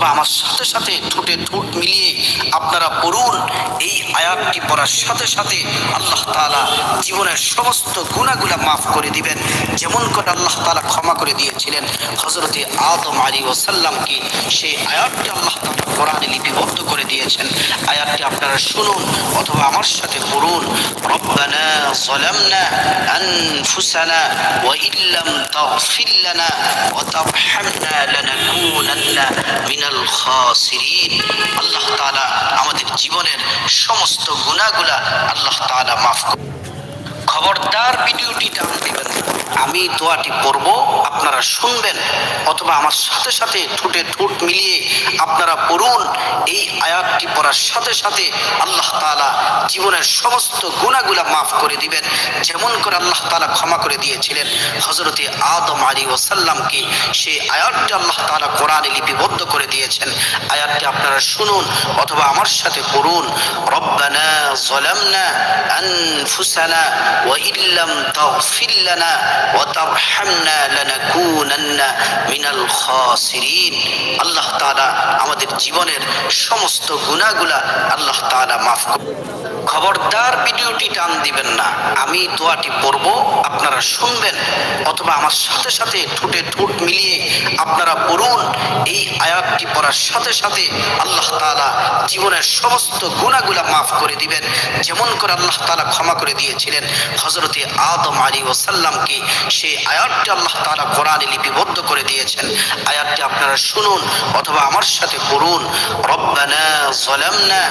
অথবা আমার সাথে সাথে ঠোঁটে ঠোঁট মিলিয়ে আপনারা পড়ুন এই আয়াতটি পড়ার সাথে সাথে আল্লাহ তাআলা জীবনের সমস্ত গুণাগুলা মাফ করে দিবেন যেমন করে আল্লাহ তাআলা ক্ষমা করে দিয়েছিলেন হজরতে আদম আলী ওসাল্লামকে সেই আয়াতটি আল্লাহ তাআলা কোরআনে লিপিবদ্ধ করে দিয়েছেন আয়াতটি আপনারা শুনুন অথবা আমার সাথে পড়ুন রব্বানা ظلمنا أنفسنا وإن لم تغفر لنا وترحمنا لنكونن من আল্লাহ আমাদের জীবনের সমস্ত গুণাগুলা আল্লাহ তাআলা মাফ করুন খবরদার ভিডিওটি টান দেবেন। আমি দোয়াটি পড়ব, আপনারা শুনবেন, অথবা আমার সাথে সাথে ঠোঁটে ঠোঁট মিলিয়ে আপনারা পড়ুন। এই আয়াতটি পড়ার সাথে সাথে আল্লাহ তালা জীবনের সমস্ত গুণাগুলা মাফ করে দিবেন। যেমন করে আল্লাহ তালা ক্ষমা করে দিয়েছিলেন হজরতে আদম আলী ওসাল্লামকে সেই আয়াতটি আল্লাহ তালা কোরআনে লিপিবদ্ধ করে দিয়েছেন। আয়াতটি আপনারা শুনুন, অথবা আমার সাথে পড়ুন। রব্বানা জলামনা আনফুসানা وإن لم تغفر لنا وترحمنا لنكونن من الخاسرين আল্লাহ তাআলা আমাদের জীবনের সমস্ত গুনাহগুলা আল্লাহ তাআলা মাফ করুন খবরদার ভিডিওটি টান দিবেন না আমি দোয়াটি পড়ব আপনারা শুনবেন অথবা আমার সাথে সাথে ঠোঁটে ঠোঁট মিলিয়ে আপনারা পড়ুন এই আয়াতটি পড়ার সাথে সাথে আল্লাহ তাআলা জীবনের সমস্ত গুণাগুলা মাফ করে দিবেন যেমন করে আল্লাহ তাআলা ক্ষমা করে দিয়েছিলেন হজরতে আদম আলী ওসাল্লামকে সেই আয়াতটি আল্লাহ তাআলা কোরআনে লিপিবদ্ধ করে দিয়েছেন আয়াতটি আপনারা শুনুন অথবা আমার সাথে পড়ুন রব্বানা ظلمنا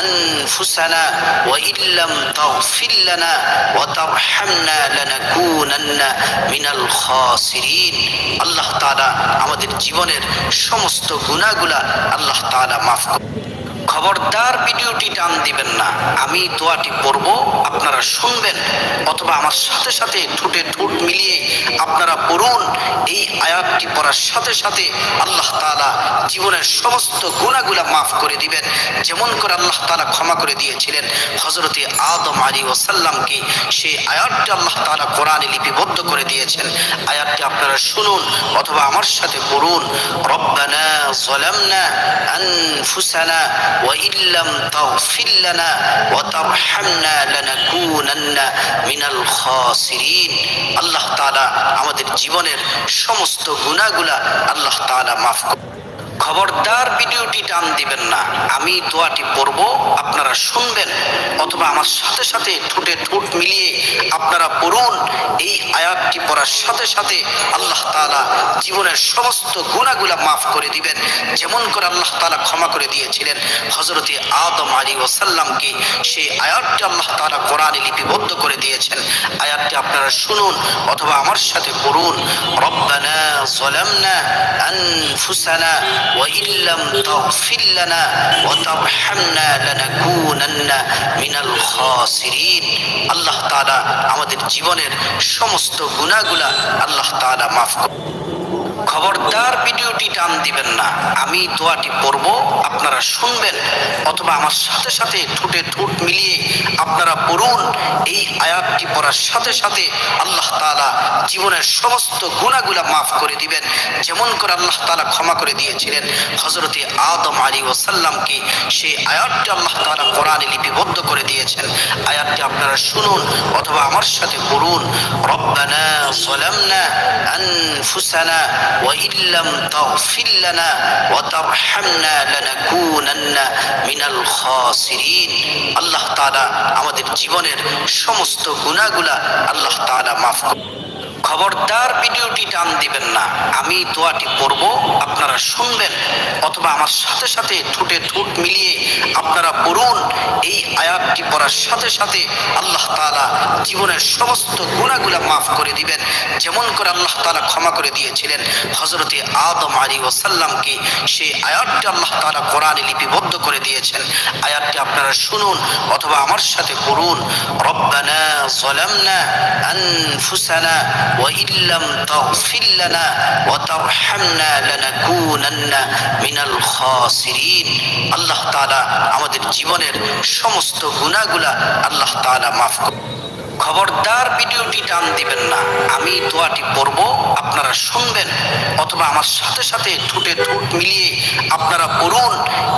أنفسنا وإن لم تغفر لنا وترحمنا لنكونن من الخاسرين আল্লাহ তাআলা আমাদের জীবনের সমস্ত গুনাহগুলা আল্লাহ তাআলা মাফ করুন খবরদার ভিডিওটি টান দিবেন না। আমি দোয়াটি পড়ব, আপনারা শুনবেন, অথবা আমার সাথে সাথে ঠোঁটে ঠোঁট মিলিয়ে আপনারা পড়ুন। এই আয়াতটি পড়ার সাথে সাথে আল্লাহ তালা জীবনের সমস্ত গুণাগুলা মাফ করে দিবেন। যেমন করে আল্লাহ তালা ক্ষমা করে দিয়েছিলেন হজরতে আদম আলী ওসাল্লামকে সেই আয়াতটি আল্লাহ তালা কোরআনে লিপিবদ্ধ করে দিয়েছেন। আয়াতটি আপনারা শুনুন, অথবা আমার সাথে পড়ুন। রব্বানা জলামনা আনফুসানা وإن لم تغفر لنا وترحمنا لنكونن من الخاسرين আল্লাহ তাআলা আমাদের জীবনের সমস্ত গুনাহগুলা আল্লাহ তাআলা মাফ করুন খবরদার ভিডিওটি টান দিবেন না। আমি দোয়াটি পড়ব, আপনারা শুনবেন, অথবা আমার সাথে সাথে ঠোঁটে ঠোঁট মিলিয়ে আপনারা পড়ুন। এই আয়াতটি পড়ার সাথে সাথে আল্লাহ তালা জীবনের সমস্ত গুণাগুলা মাফ করে দিবেন। যেমন করে আল্লাহ তালা ক্ষমা করে দিয়েছিলেন হজরতে আদম আলী ওসাল্লামকে সেই আয়াতটি আল্লাহ তালা কোরআনে লিপিবদ্ধ করে দিয়েছেন। আয়াতটি আপনারা শুনুন, অথবা আমার সাথে পড়ুন। রব্বানা জলামনা আনফুসানা وإن لم تغفر لنا وترحمنا لنكونن من الخاسرين আল্লাহ তাআলা আমাদের জীবনের সমস্ত গুনাহগুলা আল্লাহ তাআলা মাফ করুন খবরদার ভিডিওটি টান দিবেন না, আমি দোয়াটি পড়ব, আপনারা শুনবেন, অথবা আমার সাথে সাথে ঠোঁটে ঠোঁট মিলিয়ে আপনারা পড়ুন, এই আয়াতটি পড়ার সাথে সাথে আল্লাহ তালা জীবনের সমস্ত গুণাগুলা মাফ করে দিবেন। যেমন করে আল্লাহ তালা ক্ষমা করে দিয়েছিলেন হজরতে আদম আলী ওসাল্লামকে সেই আয়াতটি আল্লাহ তালা কোরআনে লিপিবদ্ধ করে দিয়েছেন। আয়াতটি আপনারা শুনুন, অথবা আমার সাথে পড়ুন, রব্বানা সলামনা আনফুসানা وإن لم تغفر لنا وترحمنا لنكونن من الخاسرين আল্লাহ তাআলা আমাদের জীবনের সমস্ত গুনাহগুলা আল্লাহ তাআলা মাফ করুন খবরদার ভিডিওটি টান দিবেন না। আমি দোয়াটি করব আপনারা শুনবেন, অথবা আমার সাথে সাথে ঠুটে ঠুট মিলিয়ে আপনারা পড়ুন। এই আয়াতটি পড়ার সাথে সাথে আল্লাহ তালা জীবনের সমস্ত গুণাগুলা মাফ করে দিবেন। যেমন করে আল্লাহ তালা ক্ষমা করে দিয়েছিলেন হজরতে আদম আলী ওসাল্লামকে সেই আয়াতটি আল্লাহ তালা কোরআনে লিপিবদ্ধ করে দিয়েছেন। আয়াতটি আপনারা শুনুন, অথবা আমার সাথে পড়ুন। রব্বানা জলামনা আনফুসানা وإن لم تغفر لنا وترحمنا لنكونن من الخاسرين আল্লাহ তাআলা আমাদের জীবনের সমস্ত গুনাহগুলা আল্লাহ তাআলা মাফ করুন খবরদার ভিডিওটি টান দিবেন না আমি দোয়াটি পড়ব আপনারা শুনবেন অথবা আমার সাথে সাথে ঠোঁটে ঠোঁট মিলিয়ে আপনারা পড়ুন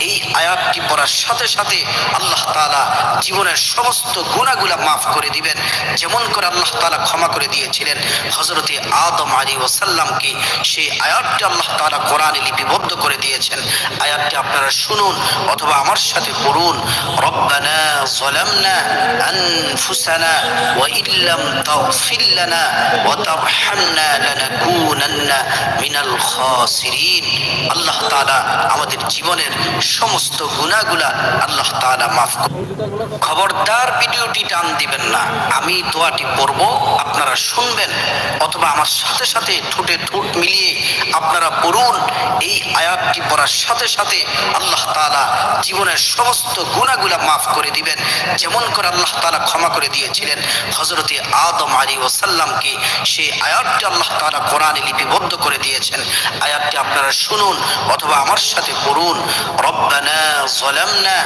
এই আয়াতটি পড়ার সাথে সাথে আল্লাহ তাআলা জীবনের সমস্ত গুণাগুলা মাফ করে দিবেন যেমন করে আল্লাহ তাআলা ক্ষমা করে দিয়েছিলেন হজরতে আদম আলী ওসাল্লামকে সেই আয়াতটি আল্লাহ তাআলা কোরআনে লিপিবদ্ধ করে দিয়েছেন আয়াতটি আপনারা শুনুন অথবা আমার সাথে পড়ুন রব্বানা ظلمنا أنفسنا وإن لم تغفر لنا وترحمنا لنكونن من আল্লাহ আমাদের জীবনের সমস্ত গুনাহগুলা আল্লাহ তাআলা মাফ খবরদার ভিডিওটি টান দিবেন না। আমি দোয়াটি পড়ব, আপনারা শুনবেন, অথবা আমার সাথে সাথে ঠোঁটে ঠোঁট মিলিয়ে আপনারা পড়ুন। এই আয়াতটি পড়ার সাথে সাথে আল্লাহ তাআলা জীবনের সমস্ত গুনাহগুলা মাফ করে দিবেন যেমন করে আল্লাহ তাআলা ক্ষমা করে দিয়েছিলেন হযরতে আদম আলী ওসাল্লামকে সেই আয়াতটি আল্লাহ তাআলা কোরআনে লিপিবদ্ধ করে দিয়েছেন আয়াতটি আপনারা শুনুন অথবা আমার সাথে পড়ুন রব্বানা ظلمنا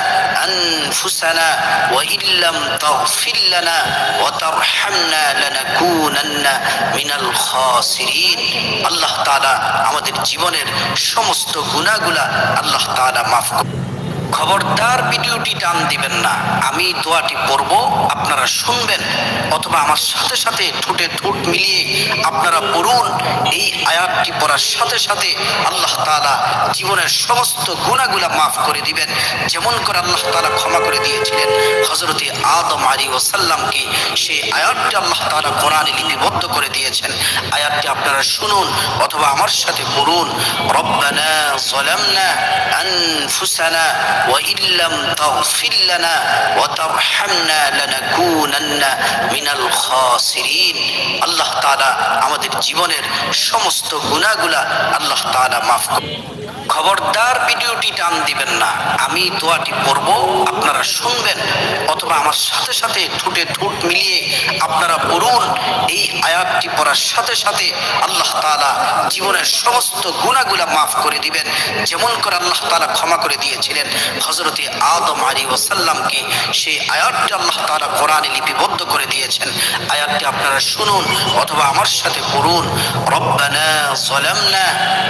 أنفسنا وإن لم تغفر لنا وترحمنا لنكونن من الخاسرين আল্লাহ তাআলা আমাদের জীবনের সমস্ত গুনাহগুলা আল্লাহ তাআলা মাফ করুন খবরদার ভিডিওটি টান দিবেন না। আমি দোয়াটি পড়ব, আপনারা শুনবেন, অথবা আমার সাথে সাথে ঠোঁটে ঠোঁট মিলিয়ে আপনারা পড়ুন। এই আয়াতটি পড়ার সাথে সাথে আল্লাহ তালা জীবনের সমস্ত গুণাগুলা মাফ করে দিবেন। যেমন করে আল্লাহ তালা ক্ষমা করে দিয়েছিলেন হজরতে আদম আলী ওসাল্লামকে সেই আয়াতটি আল্লাহ তালা কোরআনে লিপিবদ্ধ করে দিয়েছেন। আয়াতটি আপনারা শুনুন, অথবা আমার সাথে পড়ুন। রব্বানা জলামনা আনফুসানা وإن لم تغفر لنا وترحمنا لنكونن من الخاسرين আল্লাহ তাআলা আমাদের জীবনের সমস্ত গুনাহগুলা আল্লাহ তাআলা মাফ করুন খবরদার ভিডিওটি টান দিবেন না আমি দোয়াটি পড়ব আপনারা শুনবেন অথবা আমার সাথে সাথে ঠোঁটে ঠোঁট মিলিয়ে আপনারা পড়ুন এই আয়াতটি পড়ার সাথে সাথে আল্লাহ তাআলা জীবনের সমস্ত গুনাহগুলা মাফ করে দিবেন যেমন করে আল্লাহ তাআলা ক্ষমা করে দিয়েছিলেন হযরতে আদম আলী ওসাল্লামকে সেই আয়াতটি আল্লাহ তাআলা কোরআনে লিপিবদ্ধ করে দিয়েছেন আয়াতটি আপনারা শুনুন অথবা আমার সাথে পড়ুন রব্বানা ظلمنا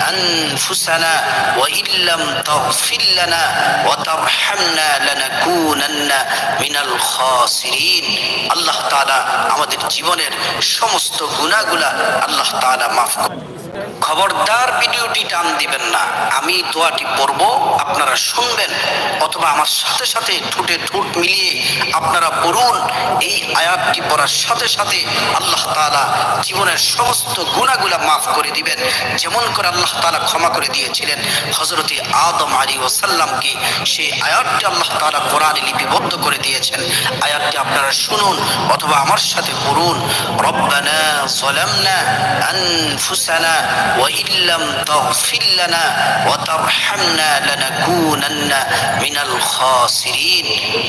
أنفسنا وإن لم تغفر لنا وترحمنا لنكونن من الخاسرين আল্লাহ তাআলা আমাদের জীবনের সমস্ত গুনাহগুলা আল্লাহ তাআলা মাফ করুন খবরদার ভিডিওটি টান দিবেন না। আমি দোয়াটি পড়ব, আপনারা শুনবেন, অথবা আমার সাথে সাথে ঠোঁটে ঠোঁট মিলিয়ে আপনারা পড়ুন। এই আয়াতটি পড়ার সাথে সাথে আল্লাহ তালা জীবনের সমস্ত গুণাগুলা মাফ করে দিবেন। যেমন করে আল্লাহ তালা ক্ষমা করে দিয়েছিলেন হজরতি আদম আলী ওসাল্লামকে সেই আয়াতটি আল্লাহ তালা কোরআনে লিপিবদ্ধ করে দিয়েছেন। আয়াতটি আপনারা শুনুন, অথবা আমার সাথে পড়ুন। রব্বানা জলামনা আনফুসানা وإن لم تغفر لنا وترحمنا لنكونن من الخاسرين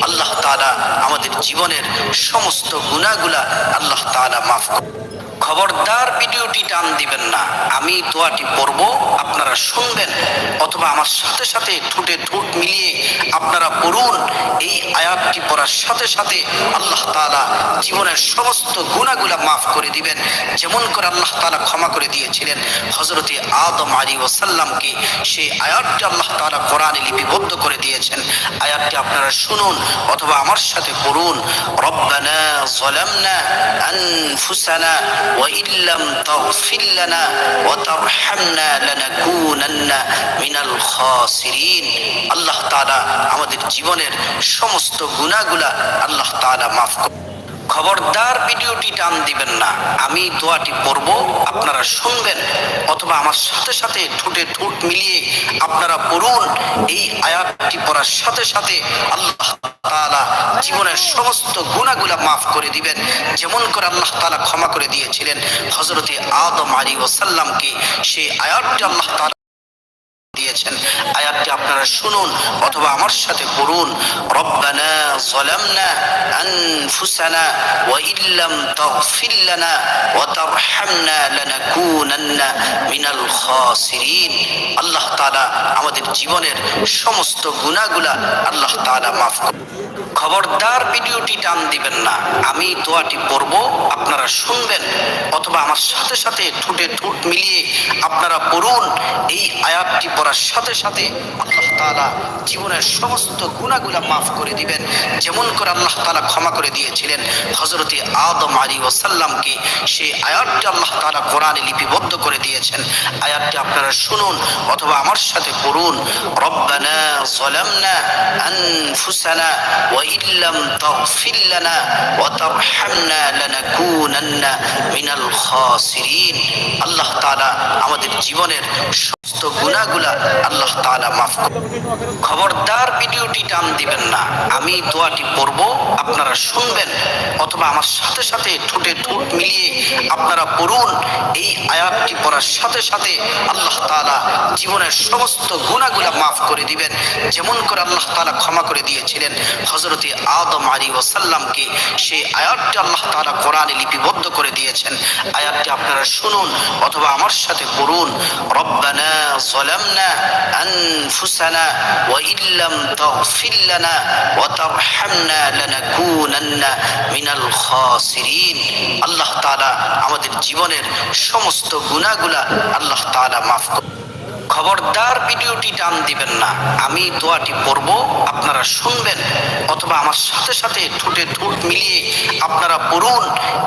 আল্লাহ তাআলা আমাদের জীবনের সমস্ত গুনাহগুলা আল্লাহ তাআলা মাফ করুন খবরদার ভিডিওটি টান দিবেন না। আমি দোয়াটি পড়ব, আপনারা শুনবেন, অথবা আমার সাথে সাথে ঠোঁটে ঠোঁট মিলিয়ে আপনারা পড়ুন। এই আয়াতটি পড়ার সাথে সাথে আল্লাহ তালা জীবনের সমস্ত গুণাগুলা মাফ করে দিবেন। যেমন করে আল্লাহ তালা ক্ষমা করে দিয়েছিলেন হজরতে আদম আলী ওসাল্লামকে সেই আয়াতটি আল্লাহ তালা কোরআনে লিপিবদ্ধ করে দিয়েছেন। আয়াতটি আপনারা শুনুন, অথবা আমার সাথে পড়ুন। রব্বানা জলামনা আনফুসানা ওয়াইল্লাম তাগফির লানা ওয়া তারহামনা লানাকুনান্না মিনাল খাসিরিন। আল্লাহ তাআলা আমাদের জীবনের সমস্ত গুনাহগুলা আল্লাহ তাআলা maaf করুন খবরদার ভিডিওটি টান দিবেন না। আমি দোয়াটি পড়ব, আপনারা শুনবেন, অথবা আমার সাথে সাথে ঠোঁটে ঠোঁট মিলিয়ে আপনারা পড়ুন। এই আয়াতটি পড়ার সাথে সাথে আল্লাহ তাআলা জীবনের সমস্ত গুণাগুলা মাফ করে দিবেন। যেমন করে আল্লাহ তাআলা ক্ষমা করে দিয়েছিলেন হযরতে আদম আলী ওসাল্লামকে সেই আয়াতটি আল্লাহ তাআলা দিয়েছেন আয়াতটি আপনারা শুনুন অথবা আমার সাথে পড়ুন রব্বানা ظلمنا أنفسنا وإن لم تغفر لنا وترحمنا لنكونن من الخاسرين আল্লাহ তাআলা আমাদের জীবনের সমস্ত গুনাহগুলা আল্লাহ তাআলা মাফ করুন খবরদার ভিডিওটি টান দিবেন না। আমি দোয়াটি পড়ব, আপনারা শুনবেন, অথবা আমার সাথে সাথে ঠোঁটে ঠুট মিলিয়ে আপনারা পড়ুন। এই আয়াতটি পড়ার সাথে সাথে আল্লাহ তালা জীবনের সমস্ত গুণাগুলা মাফ করে দিবেন। যেমন করে আল্লাহ তালা ক্ষমা করে দিয়েছিলেন হযরতি আদম আলী ওসাল্লামকে সেই আয়াতটি আল্লাহ তালা কোরআনে লিপিবদ্ধ করে দিয়েছেন। আয়াতটি আপনারা শুনুন, অথবা আমার সাথে পড়ুন। রব্বানা জলামনা আনফুসানা ওয়া ইল্লাম তাগফির লানা ওয়া তারহামনা লানাকুনান্না মিনাল খাসিরিন। আল্লাহ তাআলা আমাদের জীবনের সমস্ত গুনাহগুলা আল্লাহ তাআলা maaf খবরদার ভিডিওটি টান দিবেন না। আমি দোয়াটি পড়ব, আপনারা শুনবেন, অথবা আমার সাথে সাথে ঠোঁটে ঠোঁট মিলিয়ে আপনারা পড়ুন। এই আয়াতটি পড়ার সাথে সাথে আল্লাহ তাআলা জীবনের সমস্ত গুনাহগুলা maaf করে দিবেন। যেমন করে আল্লাহ তাআলা ক্ষমা করে দিয়েছিলেন হযরত আদম আলী ওয়াসাল্লামকে সেই আয়াতটি আল্লাহ তাআলা কোরআনে লিপিবদ্ধ করে দিয়েছেন আয়াতটি আপনারা শুনুন অথবা আমার সাথে পড়ুন রব্বানা ظلمنا أنفسنا وإن لم تغفر لنا وترحمنا لنكونن من الخاسرين আল্লাহ তাআলা আমাদের জীবনের সমস্ত গুনাহগুলা আল্লাহ তাআলা মাফ করুন খবরদার ভিডিওটি টান দিবেন না। আমি দোয়াটি পড়ব, আপনারা শুনবেন, অথবা আমার সাথে সাথে ঠোঁটে ঠোঁট মিলিয়ে আপনারা পড়ুন।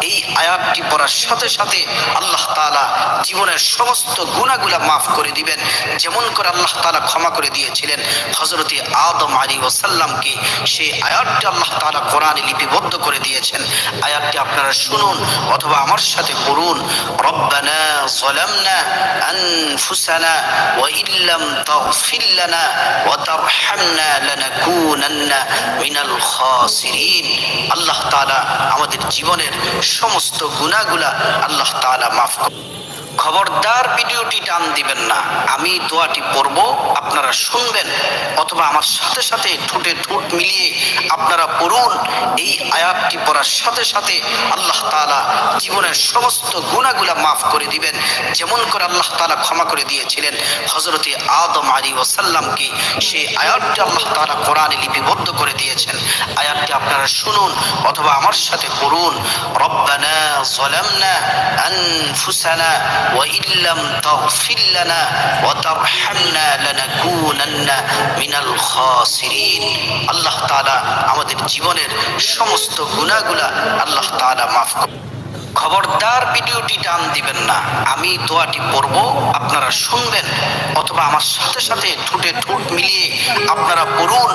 এই আয়াতটি পড়ার সাথে সাথে আল্লাহ তালা জীবনের সমস্ত গুণাগুলা মাফ করে দিবেন। যেমন করে আল্লাহ তালা ক্ষমা করে দিয়েছিলেন হজরতে আদম আলী ওসাল্লামকে সেই আয়াতটি আল্লাহ তালা কোরআনে লিপিবদ্ধ করে দিয়েছেন। আয়াতটি আপনারা শুনুন, অথবা আমার সাথে পড়ুন। রব্বানা জলামনা আনফুসানা وإن لم تغفر لنا وترحمنا لنكونن من الخاسرين আল্লাহ তাআলা আমাদের জীবনের সমস্ত গুনাহগুলা আল্লাহ তাআলা মাফ করুন খবরদার ভিডিওটি টান দিবেন না। আমি দোয়াটি পড়ব, আপনারা শুনবেন, অথবা আমার সাথে সাথে ঠোঁটে ঠোঁট মিলিয়ে আপনারা পড়ুন। এই আয়াতটি পড়ার সাথে সাথে আল্লাহ তালা জীবনের সমস্ত গুণাগুলা মাফ করে দিবেন। যেমন করে আল্লাহ তালা ক্ষমা করে দিয়েছিলেন হজরতে আদম আলী ওসাল্লামকে সেই আয়াতটি আল্লাহ তালা কোরআনে লিপিবদ্ধ করে দিয়েছেন। আয়াতটি আপনারা শুনুন, অথবা আমার সাথে পড়ুন। রব্বানা জলামনা আনফুসানা وإن لم تغفر لنا وترحمنا لنكونن من الخاسرين আল্লাহ তাআলা আমাদের জীবনের সমস্ত গুনাহগুলা আল্লাহ তাআলা মাফ করুন খবরদার ভিডিওটি টান দিবেন না আমি দোয়াটি পড়ব আপনারা শুনবেন অথবা আমার সাথে সাথে ঠোঁটে ঠোঁট মিলিয়ে আপনারা পড়ুন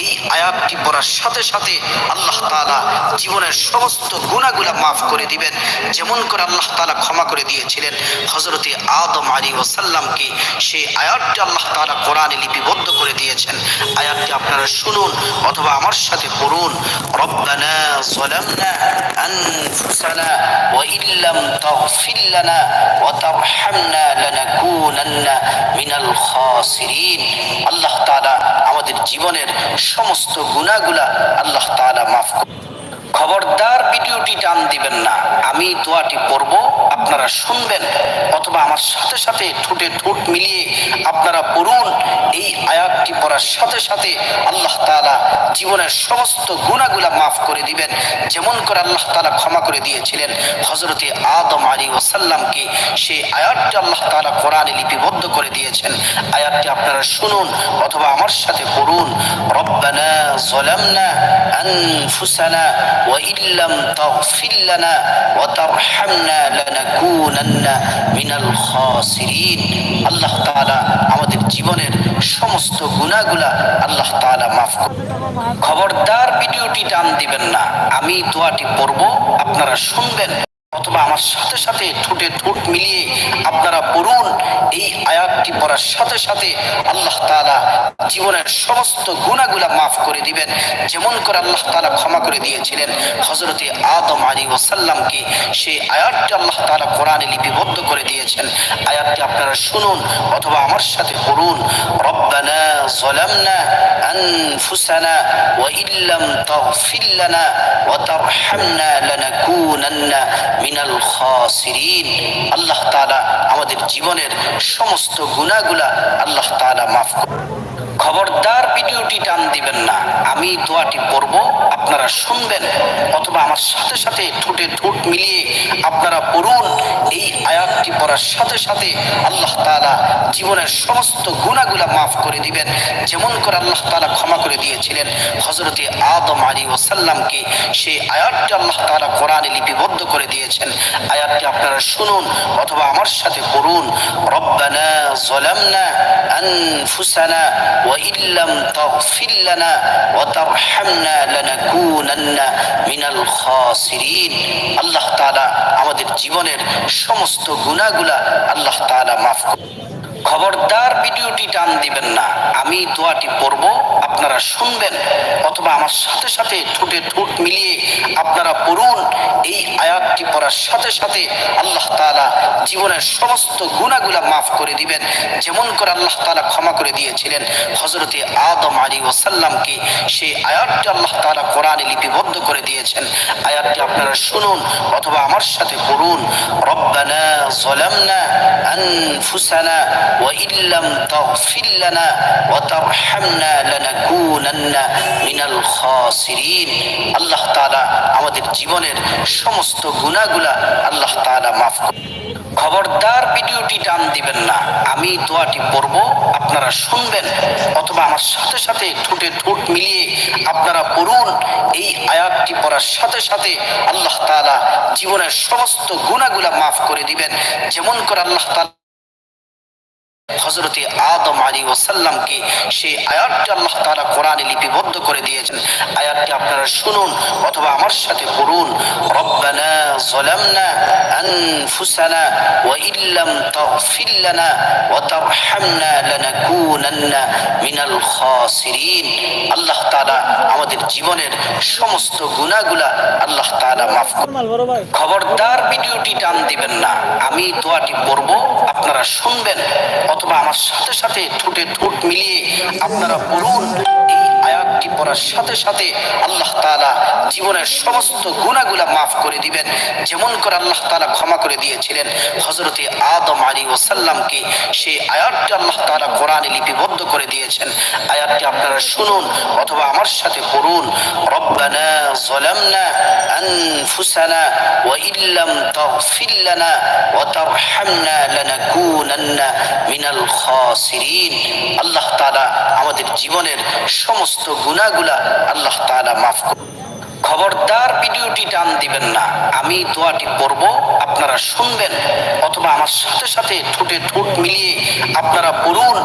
এই আয়াতটি পড়ার সাথে সাথে আল্লাহ তাআলা জীবনের সমস্ত গুনাহগুলা মাফ করে দিবেন যেমন করে আল্লাহ তাআলা ক্ষমা করে দিয়েছিলেন হযরতে আদম আলী ওয়াসাল্লামকে সেই আয়াতটি আল্লাহ তাআলা কোরআনে লিপিবদ্ধ করে দিয়েছেন আয়াতটি আপনারা শুনুন অথবা আমার সাথে পড়ুন রব্বানা ظلمنا أنفسنا وإن لم تغفر لنا وترحمنا لنكونن من الخاسرين আল্লাহ তাআলা আমাদের জীবনের সমস্ত গুনাহগুলা আল্লাহ তাআলা মাফ করুন খবরদার ভিডিওটি টান দিবেন না। আমি দোয়াটি পড়ব, আপনারা শুনবেন, অথবা আমার সাথে সাথে ঠোঁটে ঠোঁট মিলিয়ে আপনারা পড়ুন। এই আয়াতটি পড়ার সাথে সাথে আল্লাহ তালা জীবনের সমস্ত গুণাগুলা মাফ করে দিবেন। যেমন করে আল্লাহ তালা ক্ষমা করে দিয়েছিলেন হজরতে আদম আলী ওসাল্লামকে সেই আয়াতটি আল্লাহ তালা কোরআনে লিপিবদ্ধ করে দিয়েছেন। আয়াতটি আপনারা শুনুন, অথবা আমার সাথে পড়ুন। রব্বানা জলামনা আনফুসানা وإن لم تغفر لنا وترحمنا لنكونن من الخاسرين আল্লাহ তাআলা আমাদের জীবনের সমস্ত গুনাহগুলা আল্লাহ তাআলা মাফ করুন খবরদার ভিডিওটি টান দিবেন না আমি দোয়াটি পড়ব আপনারা শুনবেন অথবা আমার সাথে সাথে ঠোঁটে ঠোঁট মিলিয়ে আপনারা পড়ুন এই আয়াতটি পড়ার সাথে সাথে আল্লাহ তাআলা জীবনের সমস্ত গুনাহগুলা মাফ করে দিবেন যেমন করে আল্লাহ তাআলা ক্ষমা করে দিয়েছিলেন হযরতে আদম আলী ওয়াসাল্লামকে সেই আয়াতটি আল্লাহ তাআলা কোরআনে লিপিবদ্ধ করে দিয়েছেন আয়াতটি আপনারা শুনুন অথবা আমার সাথে পড়ুন রব্বানা ظلمنا أنفسنا وإن لم تغفر لنا وترحمنا لنكونن মিনাল খাসিরিন। আল্লাহ তাআলা আমাদের জীবনের সমস্ত গুনাহগুলা আল্লাহ তাআলা মাফ করুন খবরদার ভিডিও ভিডিওটি টান দিবেন না। আমি দোয়াটি পড়ব, আপনারা শুনবেন অথবা আমার সাথে সাথে ঠোঁটে ঠোঁট মিলিয়ে আপনারা পড়ুন। এই আয়াতটি পড়ার সাথে সাথে আল্লাহ তাআলা জীবনের সমস্ত গুণাগুলা মাফ করে দিবেন। যেমন করে আল্লাহ তাআলা ক্ষমা করে দিয়েছিলেন হজরতে আদম আলী ওসাল্লামকে সেই আয়াতটি আল্লাহ তাআলা কোরআনে লিপিবদ্ধ করে দিয়েছেন। দিয়েছেন আয়াতটি আপনারা শুনুন অথবা আমার সাথে পড়ুন। রব্বানা জলামনা আনফুসানা ওয়া ইল্লাম তাগফির লানা ওয়া তারহামনা লানাকুনান্না মিনাল খাসিরিন। আল্লাহ তাআলা আমাদের জীবনের সমস্ত গুনাহগুলা আল্লাহ তাআলা মাফ করুন। খবরদার ভিডিওটি টান দিবেন না। আমি দোয়াটি পড়ব, আপনারা শুনবেন, অথবা আমার সাথে সাথে ঠোঁটে ঠোঁট মিলিয়ে আপনারা পড়ুন। এই আয়াতটি পড়ার সাথে সাথে আল্লাহ তালা জীবনের সমস্ত গুণাগুলা মাফ করে দিবেন। যেমন করে আল্লাহ তালা ক্ষমা করে দিয়েছিলেন হজরতে আদম আলী ওসাল্লামকে সেই আয়াতটি আল্লাহ তালা কোরআনে লিপিবদ্ধ করে দিয়েছেন। আয়াতটি আপনারা শুনুন, অথবা আমার সাথে পড়ুন। রব্বানা জলামনা আনফুসানা ওয়াইল্লাম তাগফির লানা ওয়া তারহামনা লানাকুনান্না আল্লাহ তাআলা আমাদের জীবনের সমস্ত গুনাহগুলা আল্লাহ তাআলা maaf করুন। খবরদার ভিডিওটি টান দিবেন না। আমি দোয়াটি পড়ব, আপনারা শুনবেন, অথবা আমার সাথে সাথে ঠোঁটে ঠোঁট মিলিয়ে আপনারা পড়ুন। এই আয়াতটি পড়ার সাথে সাথে আল্লাহ তালা জীবনের সমস্ত গুণাগুলা মাফ করে দিবেন। যেমন করে আল্লাহ তালা আদম আলী ওসাল্লামকে সেই আয়াতটি আল্লাহ তারা কোরআনে লিপিবদ্ধ করে দিয়েছেন। আয়াতটি আপনারা শুনুন অথবা আমার সাথে পড়ুন। রব্বানা জলামনা আনফুসানা ওয়া ইল্লাম তাগফির লানা ওয়া তারহামনা লানাকুনান্না মিনাল খাসিরিন। আল্লাহ তাআলা আমাদের জীবনের সমস্ত গুনাহগুলা আল্লাহ তাআলা maaf করুন। খবরদার ভিডিওটি টান দিবেন না। আমি দোয়াটি পড়ব, আপনারা শুনবেন। অথবা আমার সাথে সাথে ঠোঁটে ঠোঁট মিলিয়ে আপনারা বলুন এই আয়াতটি পড়ার সাথে সাথে আল্লাহ তালা জীবনের সমস্ত গুণাগুলা মাফ করে দিবেন। যেমন করে আল্লাহ তালা ক্ষমা করে দিয়েছিলেন হজরতে আদম আলী ওসাল্লামকে সেই আয়াতটি আল্লাহ তালা কোরআনে লিপিবদ্ধ করে দিয়েছেন। আয়াতটি আপনারা শুনুন অথবা আমার সাথে পড়ুন। রব্বানা জলামনা أنفسنا وإن لم تغفر لنا وترحمنا لنكونن من الخاسرين আল্লাহ তাআলা আমাদের জীবনের সমস্ত গুনাহগুলা আল্লাহ তাআলা মাফ করুন খবরদার ভিডিওটি টান দিবেন না। আমি দোয়াটি করব আপনারা শুনবেন, অথবা আমার সাথে সাথে ঠোঁটে ঠোঁট মিলিয়ে আপনারা পড়ুন।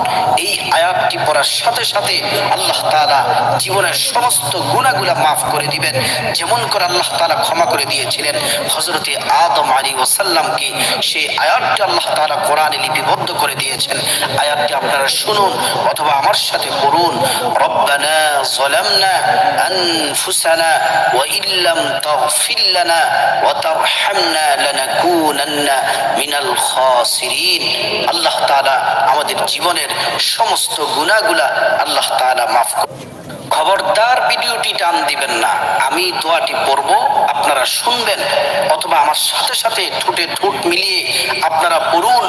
এই আয়াতটি পড়ার সাথে সাথে আল্লাহ তালা জীবনের সমস্ত গুণাগুলা মাফ করে দিবেন। যেমন করে আল্লাহ তালা ক্ষমা করে দিয়েছিলেন হজরতে আদম আলী ওসাল্লামকে সেই আয়াতটি আল্লাহ তালা কোরআনে লিপিবদ্ধ করে দিয়েছেন। আয়াতটি আপনারা শুনুন, অথবা আমার সাথে পড়ুন। রব্বানা জলামনা আনফুসানা وإن لم تغفر لنا وترحمنا لنكونن من الخاسرين আল্লাহ তাআলা আমাদের জীবনের সমস্ত গুনাহগুলা আল্লাহ তাআলা মাফ করুন খবরদার ভিডিওটি টান দিবেন না। আমি দোয়াটি পড়ব, আপনারা শুনবেন, অথবা আমার সাথে সাথে ঠোঁটে ঠোঁট মিলিয়ে আপনারা পড়ুন।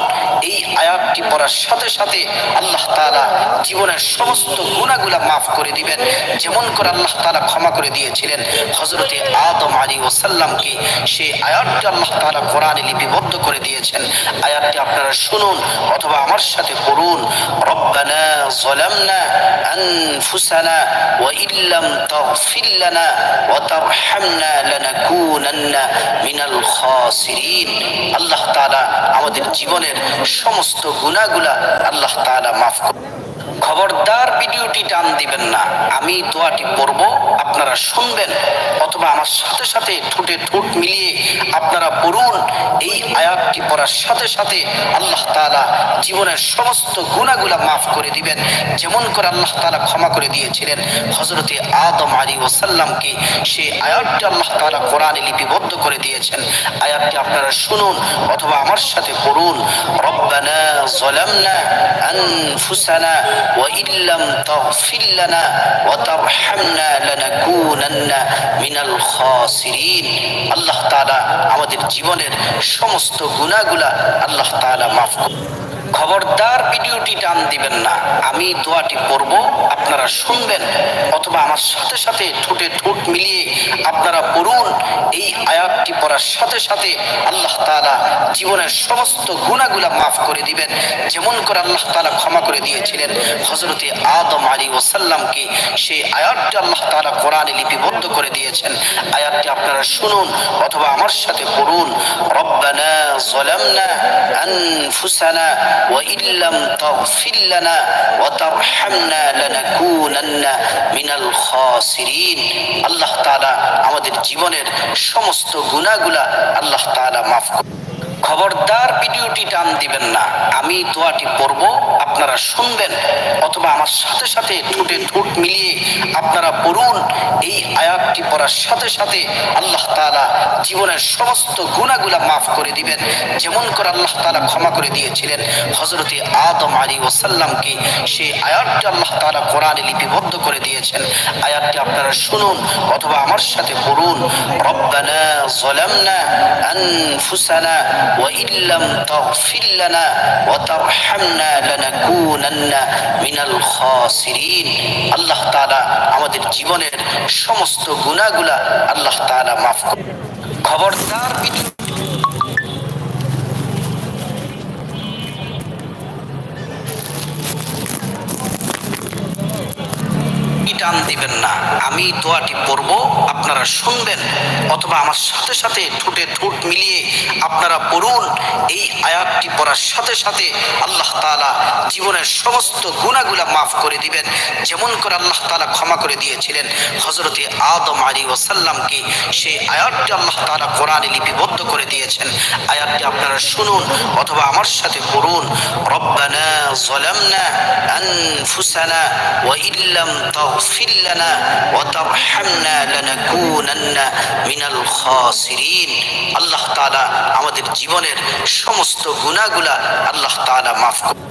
এই আয়াতটি পড়ার সাথে সাথে আল্লাহ তালা জীবনের সমস্ত গুণাগুলা মাফ করে দিবেন। যেমন করে আল্লাহ তালা ক্ষমা করে দিয়েছিলেন হজরতে আদম আলী ওসাল্লামকে সেই আয়াতটি আল্লাহ তালা কোরআনে লিপিবদ্ধ করে দিয়েছেন। আয়াতটি আপনারা শুনুন, অথবা আমার সাথে পড়ুন। রব্বানা জলামনা আনফুসানা وإن لم تغفر لنا وترحمنا لنكونن من الخاسرين আল্লাহ তাআলা আমাদের জীবনের সমস্ত গুনাহগুলা আল্লাহ তাআলা মাফ করুন খবরদার ভিডিওটি টান দিবেন না। আমি দোয়াটি পড়ব, আপনারা শুনবেন, অথবা আমার সাথে সাথে ঠোঁটে ঠোঁট মিলিয়ে আপনারা পড়ুন। এই আয়াতটি পড়ার সাথে সাথে আল্লাহ তালা জীবনের সমস্ত গুণাগুলা মাফ করে দিবেন। যেমন করে আল্লাহ তালা ক্ষমা করে দিয়েছিলেন হজরতে আদম আলী ওসাল্লামকে সেই আয়াতটি আল্লাহ তালা কোরআনে লিপিবদ্ধ করে দিয়েছেন। আয়াতটি আপনারা শুনুন, অথবা আমার সাথে পড়ুন। রব্বানা জলামনা আনফুসানা ওয়াইল্লাম তাগফির লানা ওয়া তারহামনা লানাকুনান্না মিনাল খাসিরিন আল্লাহ আমাদের জীবনের সমস্ত গুনাহগুলা আল্লাহ তাআলা maaf করুন। খবরদার ভিডিওটি টান দিবেন না। আমি দোয়াটি করব আপনারা শুনবেন, অথবা আমার সাথে সাথে ঠোঁটে ঠোঁট মিলিয়ে আপনারা পড়ুন। এই আয়াত নামাজটি পড়ার সাথে সাথে আল্লাহ তালা জীবনের সমস্ত গুণাগুলা মাফ করে দিবেন। যেমন করে আল্লাহ তালা ক্ষমা করে দিয়েছিলেন হজরতে আদম আলী ওসাল্লামকে সেই আয়াতটি আল্লাহ তালা কোরআনে লিপিবদ্ধ করে দিয়েছেন। আয়াতটি আপনারা শুনুন অথবা আমার সাথে পড়ুন। রব্বানা জলামনা আনফুসানা ওয়া ইল্লাম তাগফির লানা ওয়া তারহামনা লানাকুনান্না মিনাল খাসিরিন। আল্লাহ আমাদের জীবনের সমস্ত গুণ গুনাহগুলা আল্লাহ তালা মাফ করুন খবরদার ভিডিওটি টান দিবেন না। আমি দোয়াটি পড়ব, আপনারা শুনবেন, অথবা আমার সাথে সাথে ঠোঁটে ঠোঁট মিলিয়ে আপনারা পড়ুন। এই আয়াতটি পড়ার সাথে সাথে আল্লাহ তালা জীবনের সমস্ত গুণাগুলা মাফ করে দিবেন। যেমন করে আল্লাহ তালা ক্ষমা করে দিয়েছিলেন হজরতে আদম আলী ওসাল্লামকে সেই আয়াতটি আল্লাহ তালা কোরআনে লিপিবদ্ধ করে দিয়েছেন। আয়াতটি আপনারা শুনুন, অথবা আমার সাথে পড়ুন। রব্বানা জলামনা আনফুসানা وإن لم تغفر لنا وترحمنا لنكونن من الخاسرين আল্লাহ তাআলা আমাদের জীবনের সমস্ত গুনাহগুলা আল্লাহ তাআলা মাফ করুন খবরদার টান দিবেন না। আমি দোয়াটি পড়ব, আপনারা শুনবেন, অথবা আমার সাথে সাথে ঠোঁটে ঠোঁট মিলিয়ে আপনারা পড়ুন। এই আয়াতটি পড়ার সাথে সাথে আল্লাহ তালা জীবনের সমস্ত গুণাগুলা মাফ করে দিবেন। যেমন করে আল্লাহ তালা ক্ষমা করে দিয়েছিলেন হজরতে আদম আলী ওসাল্লামকে সেই আয়াতটি আল্লাহ তালা কোরআনে লিপিবদ্ধ করে দিয়েছেন। আয়াতটি আপনারা শুনুন, অথবা আমার সাথে পড়ুন। রব্বানা জলামনা আনফুসানা ওয়া ইল্লাম তাগফির تغفر لنا وترحمنا لنكونن من الخاسرين আল্লাহ তাআলা আমাদের জীবনের সমস্ত গুনাহগুলা আল্লাহ তাআলা মাফ করুন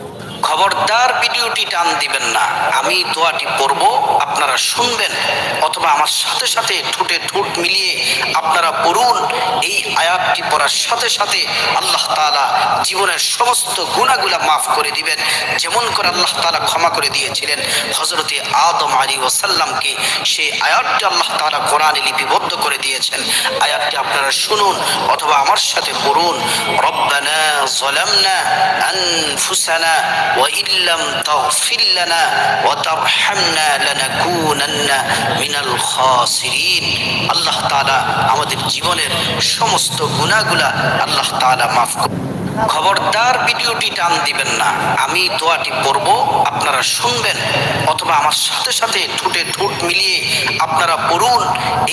খবরদার ভিডিওটি টান দিবেন না। আমি দোয়াটি পড়ব, আপনারা শুনবেন, অথবা আমার সাথে সাথে ঠোঁটে ঠোঁট মিলিয়ে আপনারা পড়ুন। এই আয়াতটি পড়ার সাথে সাথে আল্লাহ তালা জীবনের সমস্ত গুণাগুলা মাফ করে দিবেন। যেমন করে আল্লাহ তালা ক্ষমা করে দিয়েছিলেন হজরতে আদম আলী ওসাল্লামকে সেই আয়াতটি আল্লাহ তালা কোরআনে লিপিবদ্ধ করে দিয়েছেন। আয়াতটি আপনারা শুনুন, অথবা আমার সাথে পড়ুন। রব্বানা জলামনা আনফুসানা وإن لم تغفر لنا وترحمنا لنكونن من الخاسرين আল্লাহ তাআলা আমাদের জীবনের সমস্ত গুনাহগুলা আল্লাহ তাআলা মাফ করুন খবরদার ভিডিওটি টান দিবেন না। আমি দোয়াটি করব আপনারা শুনবেন, অথবা আমার সাথে সাথে ঠোঁটে ঠোঁট মিলিয়ে আপনারা পড়ুন।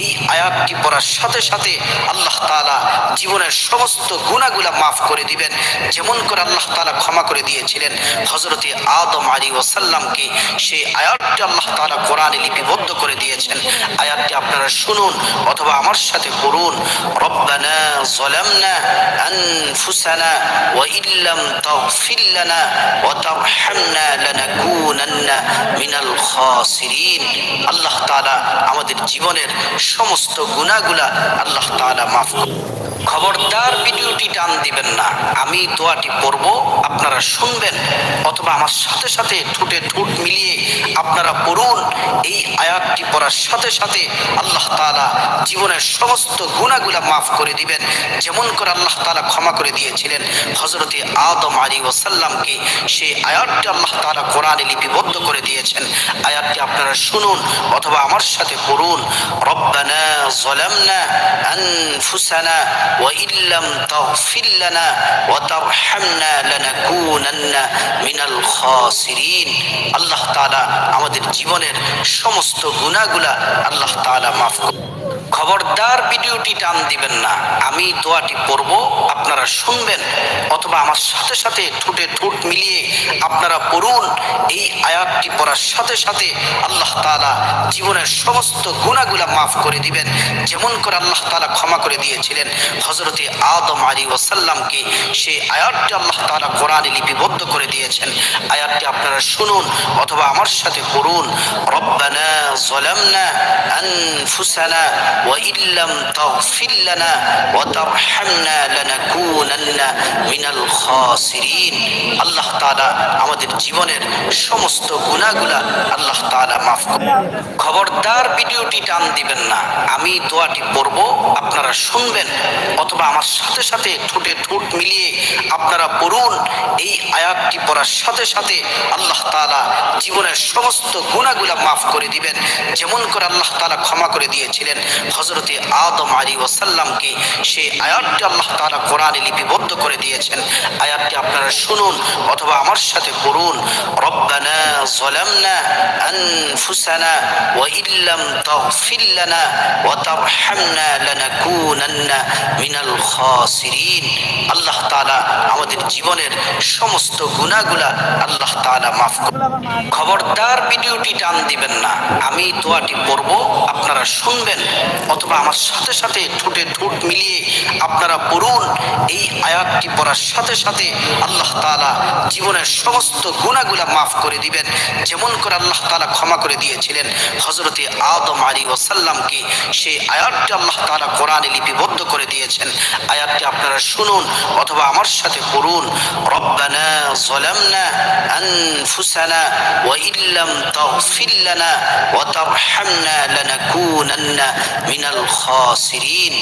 এই আয়াতটি পড়ার সাথে সাথে আল্লাহ তালা জীবনের সমস্ত গুণাগুলা মাফ করে দিবেন। যেমন করে আল্লাহ তালা ক্ষমা করে দিয়েছিলেন হজরতে আদম আলী ওসাল্লামকে সেই আয়াতটি আল্লাহ তালা কোরআনে লিপিবদ্ধ করে দিয়েছেন। আয়াতটি আপনারা শুনুন, অথবা আমার সাথে পড়ুন। রব্বানা জলামনা أنفسنا وإن لم تغفر لنا وترحمنا لنكونن من الخاسرين আল্লাহ তাআলা আমাদের জীবনের সমস্ত গুনাহগুলা আল্লাহ তাআলা মাফ করুন খবরদার ভিডিওটি টান দিবেন না। আমি দোয়াটি করব আপনারা শুনবেন, অথবা আমার সাথে সাথে ঠুটে ঠুট মিলিয়ে আপনারা পড়ুন। এই আয়াতটি পড়ার সাথে সাথে আল্লাহ তালা জীবনের সমস্ত গুণাগুলা মাফ করে দিবেন। যেমন করে আল্লাহ তালা ক্ষমা করে দিয়েছিলেন হজরতে আদম আলী ওসাল্লামকে সেই আয়াতটি আল্লাহ তালা কোরআনে লিপিবদ্ধ করে দিয়েছেন। আয়াতটি আপনারা শুনুন, অথবা আমার সাথে পড়ুন। রব্বানা জলামনা আনফুসানা وإن لم تغفر لنا وترحمنا لنكونن من الخاسرين আল্লাহ তাআলা আমাদের জীবনের সমস্ত গুনাহগুলা আল্লাহ তাআলা মাফ করুন খবরদার ভিডিওটি টান দিবেন না। আমি দোয়াটি পড়ব, আপনারা শুনবেন, অথবা আমার সাথে সাথে ঠোঁটে ঠোঁট মিলিয়ে আপনারা পড়ুন। এই আয়াতটি পড়ার সাথে সাথে আল্লাহ তালা জীবনের সমস্ত গুণাগুলা মাফ করে দিবেন। যেমন করে আল্লাহ তালা ক্ষমা করে দিয়েছিলেন হজরতে আদম আলী ওসাল্লামকে সেই আয়াতটি আল্লাহ তালা কোরআনে লিপিবদ্ধ করে দিয়েছেন। আয়াতটি আপনারা শুনুন, অথবা আমার সাথে পড়ুন। রব্বানা জলামনা আনফুসানা وإن لم تغفر لنا وترحمنا لنكونن من الخاسرين আল্লাহ তাআলা আমাদের জীবনের সমস্ত গুনাহগুলা আল্লাহ তাআলা মাফ করুন খবরদার ভিডিওটি টান দিবেন না আমি দোয়াটি পড়ব আপনারা শুনবেন অথবা আমার সাথে সাথে ঠোঁটে ঠোঁট মিলিয়ে আপনারা পড়ুন এই আয়াতটি পড়ার সাথে সাথে আল্লাহ তাআলা জীবনের সমস্ত গুণাগুলা মাফ করে দিবেন যেমন করে আল্লাহ তাআলা ক্ষমা করে দিয়েছিলেন হজরতে আদম আলী ওসাল্লামকে সে আয়াতটি আল্লাহ তারা কোরআনে লিপিবদ্ধ করে দিয়েছেন। আয়াতটি আপনারা শুনুন অথবা আমার সাথে পড়ুন। রব্বানা জলামনা আনফুসানা ওয়া ইল্লাম তাগফির লানা ওয়া তারহামনা লানাকুনান্না মিনাল খাসিরিন। আল্লাহ তাআলা আমাদের জীবনের সমস্ত গুনাহগুলা আল্লাহ তাআলা মাফ করুন। খবরদার ভিডিওটি টান দিবেন না। আমি দোয়াটি পড়ব, আপনারা শুনবেন। অথবা আমার সাথে সাথে ঠোঁটে ঠোঁট মিলিয়ে আপনারা পড়ুন এই আয়াতটি পড়ার সাথে সাথে আল্লাহ তাআলা জীবনের সমস্ত গুনাহগুলা মাফ করে দিবেন যেমন করে আল্লাহ তাআলা ক্ষমা করে দিয়েছিলেন হজরতে আদম আলী ওসাল্লামকে সেই আয়াতটি আল্লাহ তাআলা কোরআনে লিপিবদ্ধ করে দিয়েছেন আয়াতটি আপনারা শুনুন অথবা আমার সাথে পড়ুন রব্বানা ظلمنا أنفسنا وإن لم تغفر لنا وترحمنا لنكونن من الخاسرين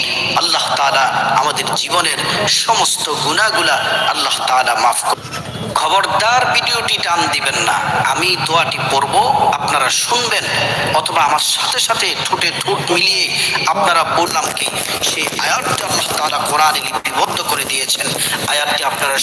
আল্লাহ তাআলা আমাদের জীবনের সমস্ত গুণাগুলা আল্লাহ তাআলা মাফ করুন খবরদার ভিডিওটি টান দিবেন না। আমি দোয়াটি পড়ব, আপনারা শুনবেন, অথবা আমার সাথে সাথে ঠোঁটে ঠোঁট মিলিয়ে আপনারা বললাম কি, সেই আয়াতটি আল্লাহ তাআলা কোরআনে লিপিবদ্ধ করে দিয়েছেন। আয়াতটি আপনারা